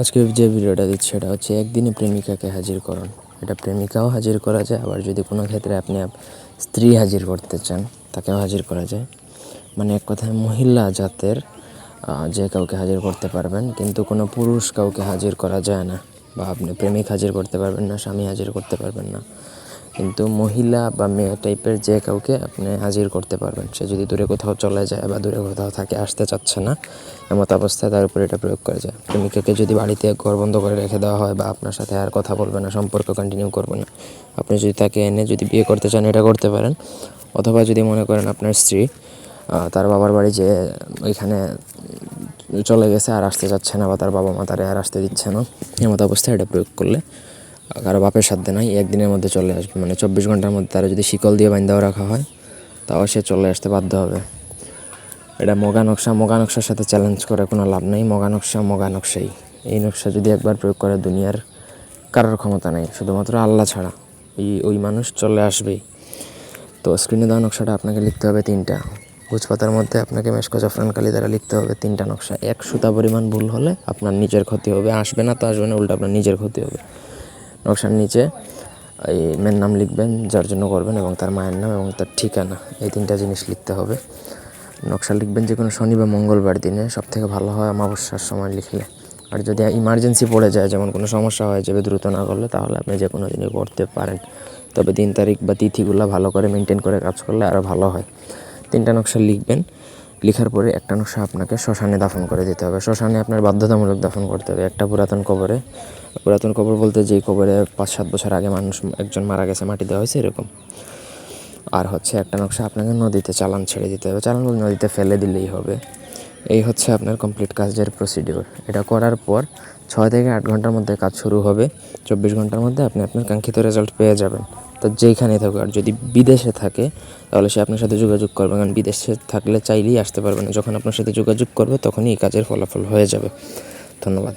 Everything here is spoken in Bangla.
আজকে যে ভিডিওটা দিচ্ছি সেটা হচ্ছে একদিনে প্রেমিকাকে হাজির করুন। এটা প্রেমিকাও হাজির করা যায়, আবার যদি কোনো ক্ষেত্রে আপনি স্ত্রী হাজির করতে চান, তাকেও হাজির করা যায়। মানে এক কথায় মহিলা জাতের যে কাউকে হাজির করতে পারবেন, কিন্তু কোনো পুরুষ কাউকে হাজির করা যায় না। বা আপনি প্রেমিক হাজির করতে পারবেন না, স্বামী হাজির করতে পারবেন না। কিন্তু মহিলা বা মেয়ে টাইপের যে কাউকে আপনি হাজির করতে পারবেন, সে যদি দূরে কোথাও চলে যায় বা দূরে কোথাও থাকে, আসতে চাচ্ছে না, এমত অবস্থায় তার উপর এটা প্রয়োগ করা যায়। প্রেমিকাকে যদি বাড়িতে ঘর বন্ধ করে রেখে দেওয়া হয় বা আপনার সাথে আর কথা বলবে না, সম্পর্ক কন্টিনিউ করবে না, আপনি যদি তাকে এনে যদি বিয়ে করতে চান, এটা করতে পারেন। অথবা যদি মনে করেন আপনার স্ত্রী তার বাবার বাড়ি যে ওইখানে চলে গেছে আর আসতে চাচ্ছে না বা তার বাবা মা তারে আর আসতে দিচ্ছে না, এমত অবস্থায় এটা প্রয়োগ করলে কারও বাপের সাধ্যে নাই, একদিনের মধ্যে চলে আসবে। মানে চব্বিশ ঘণ্টার মধ্যে তারা যদি শিকল দিয়ে বাইন্দাও রাখা হয়, তাও সে চলে আসতে বাধ্য হবে। এটা মগা নকশা, মগা নকশার সাথে চ্যালেঞ্জ করে কোনো লাভ নেই। মগা নকশা, মগা নকশাই। এই নকশা যদি একবার প্রয়োগ করে দুনিয়ার কারোর ক্ষমতা নেই, শুধুমাত্র আল্লাহ ছাড়া। এই, ওই মানুষ চলে আসবেই। তো স্ক্রিনে দেওয়া নকশাটা আপনাকে লিখতে হবে তিনটা। ভোজপাতার মধ্যে আপনাকে মেশকো জাফরান কালি দ্বারা লিখতে হবে তিনটা নকশা। এক সুতা পরিমাণ ভুল হলে আপনার নিজের ক্ষতি হবে, আসবে না তো আসবে না, উল্টো আপনার নিজের ক্ষতি হবে। নকশার নিচে এই মেয়ের নাম লিখবেন, যার জন্য করবেন এবং তার মায়ের নাম এবং তার ঠিকানা, এই তিনটা জিনিস লিখতে হবে। নকশা লিখবেন যে কোনো শনি বা মঙ্গলবার দিনে সব থেকে ভালো হয় অমাবস্যার সময় লিখলে। আর যদি ইমার্জেন্সি পড়ে যায়, যেমন কোনো সমস্যা হয়ে যাবে, দ্রুত না করলে, তাহলে আপনি যে কোনো দিনে করতে পারেন। তবে দিন তারিখ বা তিথিগুলো ভালো করে মেনটেন করে কাজ করলে আরও ভালো হয়। তিনটা নকশা লিখবেন। লিখার পরে একটা নকশা আপনাকে শ্মশানে দাফন করে দিতে হবে। শ্মশানে আপনার বাধ্যতামূলক দাফন করতে হবে। একটা পুরাতন কবরে, পুরাতন কবর বলতে যেই কবরে পাঁচ সাত বছর আগে মানুষ একজন মারা গেছে, মাটি দেওয়া হয়েছে এরকম। আর হচ্ছে একটা নকশা আপনাকে নদীতে চালান ছেড়ে দিতে হবে। চালান নদীতে ফেলে দিলেই হবে। এই হচ্ছে আপনার কমপ্লিট কাজের প্রসিডিওর এটা করার পর ছয় থেকে আট ঘণ্টার মধ্যে কাজ শুরু হবে। চব্বিশ ঘণ্টার মধ্যে আপনি আপনার কাঙ্ক্ষিত রেজাল্ট পেয়ে যাবেন। তো যেইখানেই থাকুক, আর যদি বিদেশে থাকে, তাহলে সে আপনার সাথে যোগাযোগ করবে। কারণ বিদেশে থাকলে চাইলেই আসতে পারবে না। যখন আপনার সাথে যোগাযোগ করবে, তখনই এই কাজের ফলাফল হয়ে যাবে। ধন্যবাদ।